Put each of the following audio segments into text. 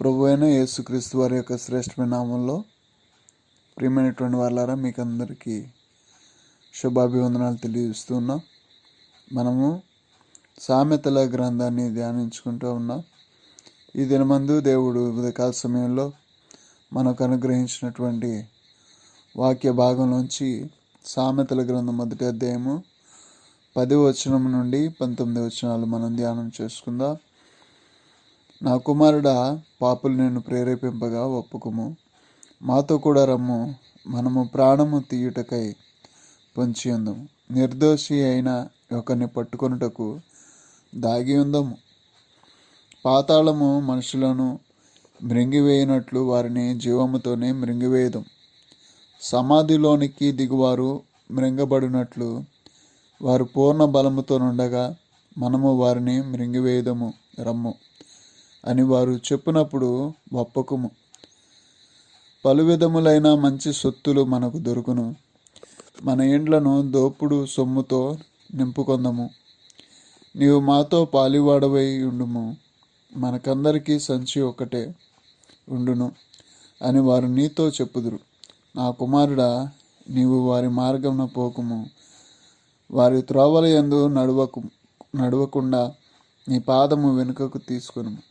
ప్రభు అయిన యేసుక్రీస్తు వారి యొక్క శ్రేష్టమైన నామంలో ప్రియమైనటువంటి వాళ్ళారా మీకు అందరికీ శుభాభివందనాలు తెలియజేస్తున్నాం మనము సామెతల గ్రంథాన్ని ధ్యానించుకుంటూ ఉన్నాం. ఈ దినమందు దేవుడు ఉదయకాల సమయంలో మనకు అనుగ్రహించినటువంటి వాక్య భాగంలోంచి సామెతల గ్రంథం మొదటి అధ్యాయము పది వచనం నుండి పంతొమ్మిది వచనాలు మనం ధ్యానం చేసుకుందాం. నా కుమారుడా పాపులు నేను ప్రేరేపింపగా ఒప్పుకుము. మాతో కూడా రమ్ము మనము ప్రాణము తీయుటకై పొంచి ఉందము నిర్దోషి అయిన ఒకరిని పట్టుకొనుటకు దాగి ఉందము. పాతాళము మనుషులను మృంగివేయనట్లు వారిని జీవముతోనే మృంగివేయదు. సమాధిలోనికి దిగువారు మృంగబడినట్లు వారు పూర్ణ బలముతో నుండగా మనము వారిని మృంగివేయదము. రమ్ము. అని వారు చెప్పినప్పుడు ఒప్పకుము పలు విధములైన మంచి సొత్తులు మనకు దొరుకును. మన ఇండ్లను దోపుడు సొమ్ముతో నింపుకొందము. నీవు మాతో పాలివాడవై ఉండుము. మనకందరికీ సంచి ఒకటే ఉండును అని వారు నీతో చెప్పుదురు. నా కుమారుడా నీవు వారి మార్గమున పోకుము. వారి త్రోవల యందు నడవకు నడవకుండా నీ పాదము వెనుకకు తీసుకును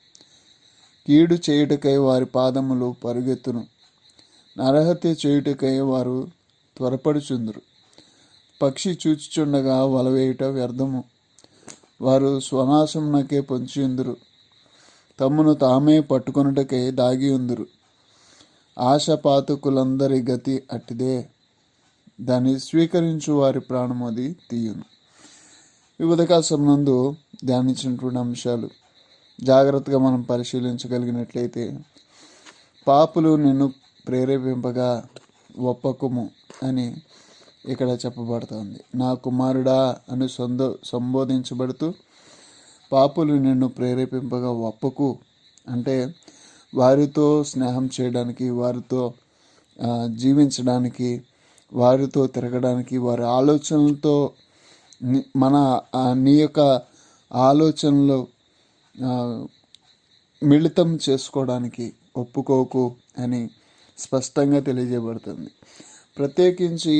కీడు చేయుటకై వారి పాదములు పరుగెత్తును. నరహత్య చేయుటకై వారు త్వరపడుచుందురు. పక్షి చూచుచుండగా వలవేయుట వ్యర్థము. వారు స్వనాశమునకే పొంచియుందురు. తమ్మును తామే పట్టుకొనుటకై దాగి ఉందురు ఆశపాతకులందరి గతి అట్టిదే. దాన్ని స్వీకరించు వారి ప్రాణమది అది తీయును. ఈ ఉదకాశం నందు ధ్యానించినటువంటి అంశాలు. జాగ్రత్తగా మనం పరిశీలించగలిగినట్లయితే పాపులు నిన్ను ప్రేరేపింపగా ఒప్పకుము అని ఇక్కడ చెప్పబడుతుంది. నా కుమారుడా అని సొంద సంబోధించబడుతూ పాపులు నిన్ను ప్రేరేపింపగా ఒప్పకు అంటే వారితో స్నేహం చేయడానికి వారితో జీవించడానికి వారితో తిరగడానికి వారి ఆలోచనలతో మన నీ యొక్క ఆలోచనలు మిళితం చేసుకోవడానికి ఒప్పుకోకు అని స్పష్టంగా తెలియజేయబడుతుంది. ప్రత్యేకించి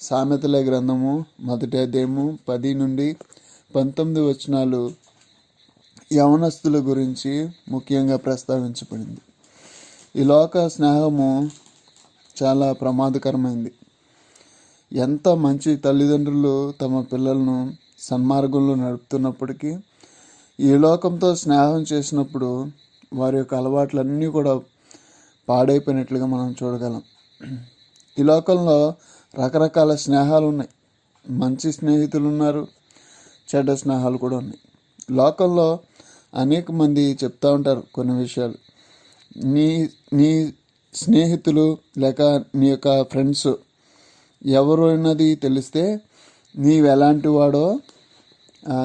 సామెతల గ్రంథము మొదటి అధ్యాయము పది నుండి పంతొమ్మిది వచనాలు యవనస్తుల గురించి ముఖ్యంగా ప్రస్తావించబడింది. ఈ లోక స్నేహము చాలా ప్రమాదకరమైంది. ఎంత మంచి తల్లిదండ్రులు తమ పిల్లలను సన్మార్గంలో నడుపుతున్నప్పటికీ ఈ లోకంతో స్నేహం చేసినప్పుడు వారి యొక్క అలవాట్లన్నీ కూడా పాడైపోయినట్లుగా మనం చూడగలం. ఈ లోకంలో రకరకాల స్నేహాలు ఉన్నాయి. మంచి స్నేహితులు ఉన్నారు చెడ్డ స్నేహాలు కూడా ఉన్నాయి. లోకంలో అనేక మంది చెప్తా ఉంటారు కొన్ని విషయాలు. నీ నీ స్నేహితులు లేక నీ యొక్క ఫ్రెండ్స్ ఎవరు అన్నది తెలిస్తే నీవు ఎలాంటి వాడో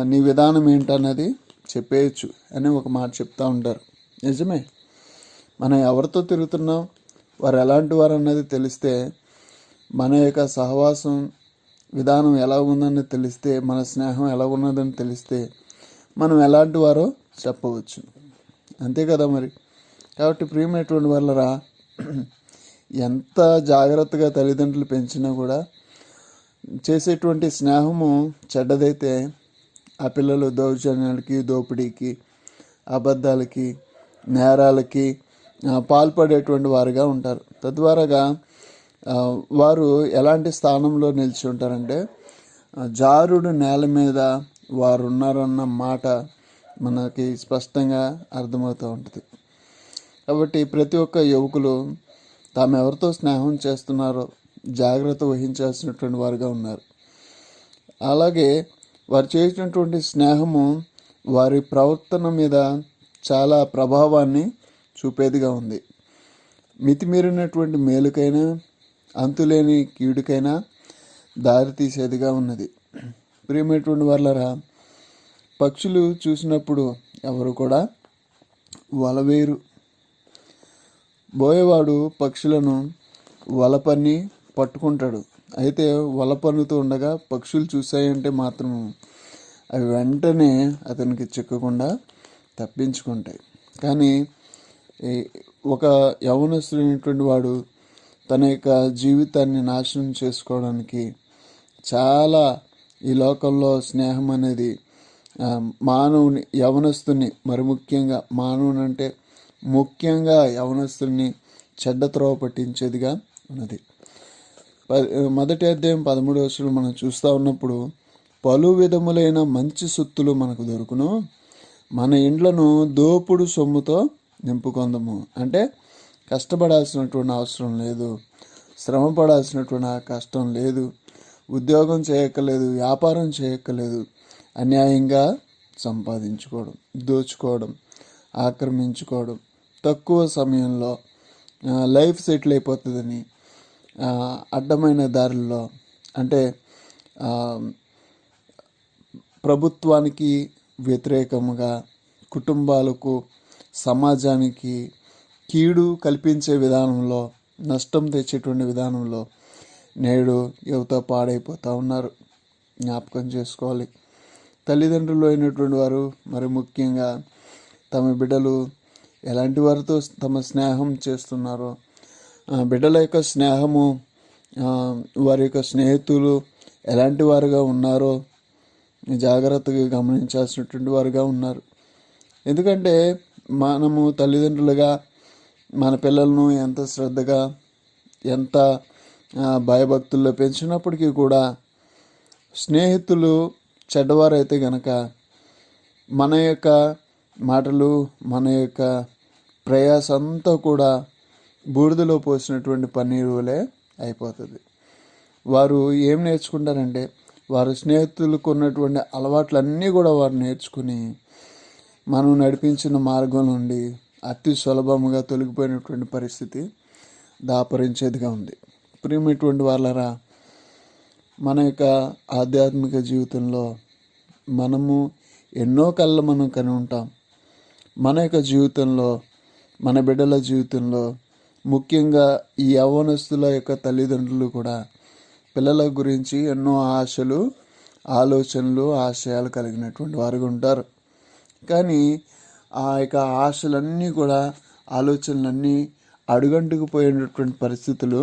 నీ విధానం ఏంటన్నది చెప్పేయచ్చు అని ఒక మాట చెప్తూ ఉంటారు. నిజమే. మనం ఎవరితో తిరుగుతున్నాం? వారు ఎలాంటి వారు అన్నది తెలిస్తే మన యొక్క సహవాసం విధానం ఎలా ఉందని తెలిస్తే మన స్నేహం ఎలా ఉన్నదని తెలిస్తే మనం ఎలాంటి వారో చెప్పవచ్చు. అంతే కదా మరి. కాబట్టి ప్రియమైనటువంటి వాళ్ళరా ఎంత జాగ్రత్తగా తల్లిదండ్రులు పెంచినా కూడా చేసేటువంటి స్నేహము చెడ్డదైతే ఆ పిల్లలు దౌర్జన్యాలకి దోపిడీకి అబద్ధాలకి నేరాలకి పాల్పడేటువంటి వారుగా ఉంటారు. తద్వారాగా వారు ఎలాంటి స్థానంలో నిలిచి ఉంటారంటే జారుడు నేల మీద వారు ఉన్నారన్న మాట మనకి స్పష్టంగా అర్థమవుతూ ఉంటుంది. కాబట్టి ప్రతి ఒక్క యువకులు తాము ఎవరితో స్నేహం చేస్తున్నారో జాగ్రత్త వహించాల్సినటువంటి వారుగా ఉన్నారు. అలాగే వారు చేసినటువంటి స్నేహము వారి ప్రవర్తన మీద చాలా ప్రభావాన్ని చూపేదిగా ఉంది. మితిమీరినటువంటి మేలుకైనా అంతులేని కీడుకైనా దారి తీసేదిగా ఉన్నది. ప్రియమైనటువంటి వాళ్ళరా పక్షులు చూసినప్పుడు ఎవరు కూడా వలవేరు. బోయేవాడు పక్షులను వలపన్ని పట్టుకుంటాడు. అయితే వల పన్నుతూ ఉండగా పక్షులు చూశాయంటే మాత్రం అవి వెంటనే అతనికి చిక్కకుండా తప్పించుకుంటాయి. కానీ ఈ- ఒక యవనస్తుడైనటువంటి వాడు తన యొక్క జీవితాన్ని నాశనం చేసుకోవడానికి చాలా ఈ లోకంలో స్నేహం అనేది మానవుని యవనస్తుని మరి ముఖ్యంగా మానవుని అంటే ముఖ్యంగా యవనస్తుని చెడ్డ త్రోవ పట్టించేదిగా ఉన్నది. మొదటి అధ్యాయం పదమూడు వర్షాలు మనం చూస్తూ ఉన్నప్పుడు పలు విధములైన మంచి సొత్తులు మనకు దొరుకును. మన ఇండ్లను దోపుడు సొమ్ముతో నింపుకొందము. అంటే కష్టపడాల్సినటువంటి అవసరం లేదు. శ్రమ పడాల్సినటువంటి కష్టం లేదు. ఉద్యోగం చేయక్కలేదు వ్యాపారం చేయక్కలేదు అన్యాయంగా సంపాదించుకోవడం దోచుకోవడం ఆక్రమించుకోవడం తక్కువ సమయంలో లైఫ్ సెటిల్ అయిపోతుందని అడ్డమైన దారుల్లో అంటే ప్రభుత్వానికి వ్యతిరేకముగా కుటుంబాలకు సమాజానికి కీడు కల్పించే విధానంలో నష్టం తెచ్చేటువంటి విధానంలో నేడు యువత పాడైపోతూ ఉన్నారు. జ్ఞాపకం చేసుకోవాలి. తల్లిదండ్రులు అయినటువంటి వారు మరి ముఖ్యంగా తమ బిడ్డలు ఎలాంటి వారితో తమ స్నేహం చేస్తున్నారో బిడ్డల యొక్క స్నేహము వారి యొక్క స్నేహితులు ఎలాంటి వారుగా ఉన్నారో జాగ్రత్తగా గమనించాల్సినటువంటి వారుగా ఉన్నారు. ఎందుకంటే మనము తల్లిదండ్రులుగా మన పిల్లలను ఎంత శ్రద్ధగా ఎంత భయభక్తుల్లో పెంచినప్పటికీ కూడా స్నేహితులు చెడ్డవారైతే గనక మన యొక్క మాటలు మన యొక్క ప్రయాస అంతా కూడా బూడిదలో పోసినటువంటి పన్నీరులే అయిపోతుంది. వారు ఏం నేర్చుకుంటారంటే వారు స్నేహితులకు ఉన్నటువంటి అలవాట్లన్నీ కూడా వారు నేర్చుకుని మనం నడిపించిన మార్గం నుండి అతి సులభముగా తొలగిపోయినటువంటి పరిస్థితి దాపరించేదిగా ఉంది. ప్రియమైనటువంటి వాళ్ళరా మన యొక్క ఆధ్యాత్మిక జీవితంలో మనము ఎన్నో కళ్ళ మనం కని ఉంటాం మన యొక్క జీవితంలో మన బిడ్డల జీవితంలో ముఖ్యంగా ఈ యవ్వనస్తుల యొక్క తల్లిదండ్రులు కూడా పిల్లల గురించి ఎన్నో ఆశలు ఆలోచనలు ఆశయాలు కలిగినటువంటి వారుగా ఉంటారు. కానీ ఆ యొక్క ఆశలన్నీ కూడా ఆలోచనలన్నీ అడుగంటుకు పోయినటువంటి పరిస్థితులు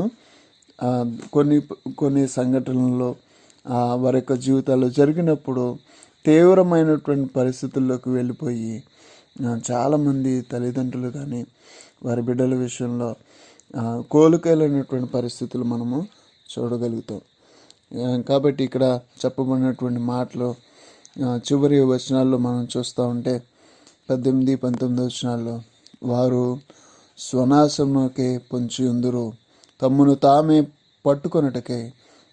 కొన్ని కొన్ని సంఘటనల్లో వారి యొక్క జీవితాల్లో జరిగినప్పుడు తీవ్రమైనటువంటి పరిస్థితుల్లోకి వెళ్ళిపోయి చాలామంది తల్లిదండ్రులు కానీ వారి బిడ్డల విషయంలో కోలుకోలేనటువంటి పరిస్థితులు మనము చూడగలుగుతాం. కాబట్టి ఇక్కడ చెప్పబడినటువంటి మాటలు చివరి వచనాల్లో మనం చూస్తూ ఉంటే పద్దెనిమిది పంతొమ్మిది వచనాల్లో వారు స్వనాశంలోకి పొంచి ఉందరు తమ్మును తామే పట్టుకొనుటకై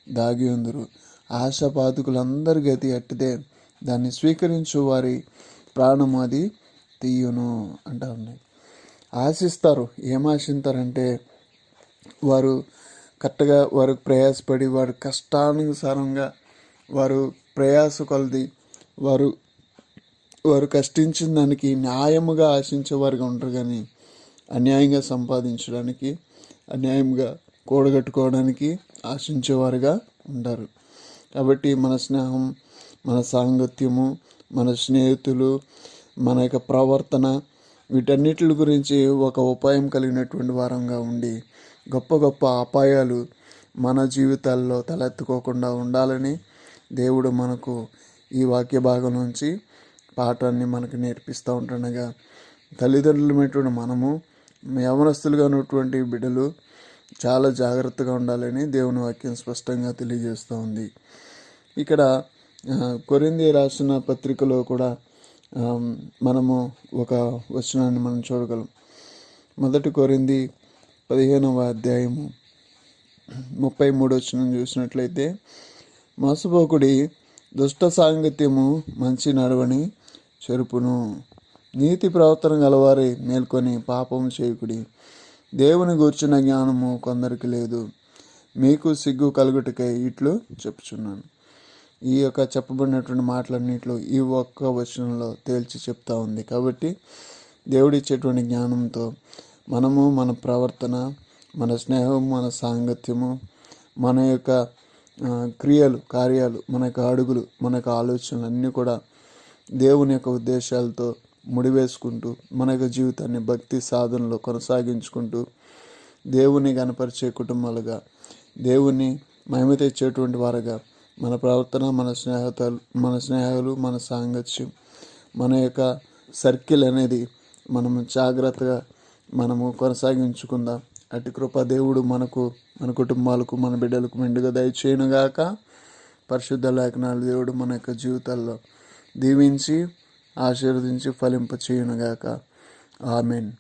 దాగి ఉందరు. ఆశాపాతుకులందరి గతి అట్టిదే దాన్ని స్వీకరించు వారి ప్రాణము అది తీయును అంటా ఉన్నాయి. ఆశిస్తారు ఏం ఆశిస్తారంటే వారు కరెక్ట్గా వారు ప్రయాసపడి వారు కష్టానుసారంగా వారు ప్రయాస కొలది వారు వారు కష్టించిన దానికి న్యాయముగా ఆశించేవారుగా ఉంటారు కానీ అన్యాయంగా సంపాదించడానికి అన్యాయంగా కూడగట్టుకోవడానికి ఆశించేవారుగా ఉంటారు కాబట్టి మన స్నేహం మన సాంగత్యము మన స్నేహితులు మన యొక్క ప్రవర్తన వీటన్నిటి గురించి ఒక ఉపాయం కలిగినటువంటి వారంగా ఉండి గొప్ప గొప్ప అపాయాలు మన జీవితాల్లో తలెత్తుకోకుండా ఉండాలని దేవుడు మనకు ఈ వాక్య భాగం నుంచి పాఠాన్ని మనకు నేర్పిస్తూ ఉంటుండగా తల్లిదండ్రులమైనటువంటి మనము యవనస్తులుగా ఉన్నటువంటి బిడ్డలు చాలా జాగ్రత్తగా ఉండాలని దేవుని వాక్యం స్పష్టంగా తెలియజేస్తూ ఉంది. ఇక్కడ కొరింది రాసిన పత్రికలో కూడా మనము ఒక వచనాన్ని మనం చూడగలం. మొదటి కొరింది పదిహేనవ అధ్యాయము ముప్పై మూడు వచనం చూసినట్లయితే మోసపోకుడి దుష్ట సాంగత్యము మంచి నడవని చెరుపును. నీతి ప్రవర్తన గలవారి మేల్కొని పాపము చేయకుడి. దేవుని గూర్చిన జ్ఞానము కొందరికి లేదు. మీకు సిగ్గు కలుగుటకై ఇట్లు చెప్పుచున్నాను. ఈ యొక్క చెప్పబడినటువంటి మాటలన్నింటిలో ఈ ఒక్క వచనంలో తేల్చి చెప్తా ఉంది. కాబట్టి దేవుడిచ్చేటువంటి జ్ఞానంతో మనము మన ప్రవర్తన మన స్నేహం మన సాంగత్యము మన యొక్క క్రియలు కార్యాలు మన యొక్క అడుగులు మన యొక్క ఆలోచనలు అన్నీ కూడా దేవుని యొక్క ఉద్దేశాలతో ముడివేసుకుంటూ మన యొక్క జీవితాన్ని భక్తి సాధనలో కొనసాగించుకుంటూ దేవుని గనపరిచే కుటుంబాలుగా దేవుని మహిమ తెచ్చేటువంటి వారుగా మన ప్రవర్తన మన స్నేహితాలు మన స్నేహాలు మన సాంగత్యం మన యొక్క సర్కిల్ అనేది మనం జాగ్రత్తగా మనము కొనసాగించుకుందాం. అటు కృప దేవుడు మనకు మన కుటుంబాలకు మన బిడ్డలకు మెండుగా దయచేయనుగాక. పరిశుద్ధ లేఖనాలు దేవుడు మన యొక్క జీవితాల్లో దీవించి ఆశీర్వదించి ఫలింప చేయనుగాక ఆమెన్.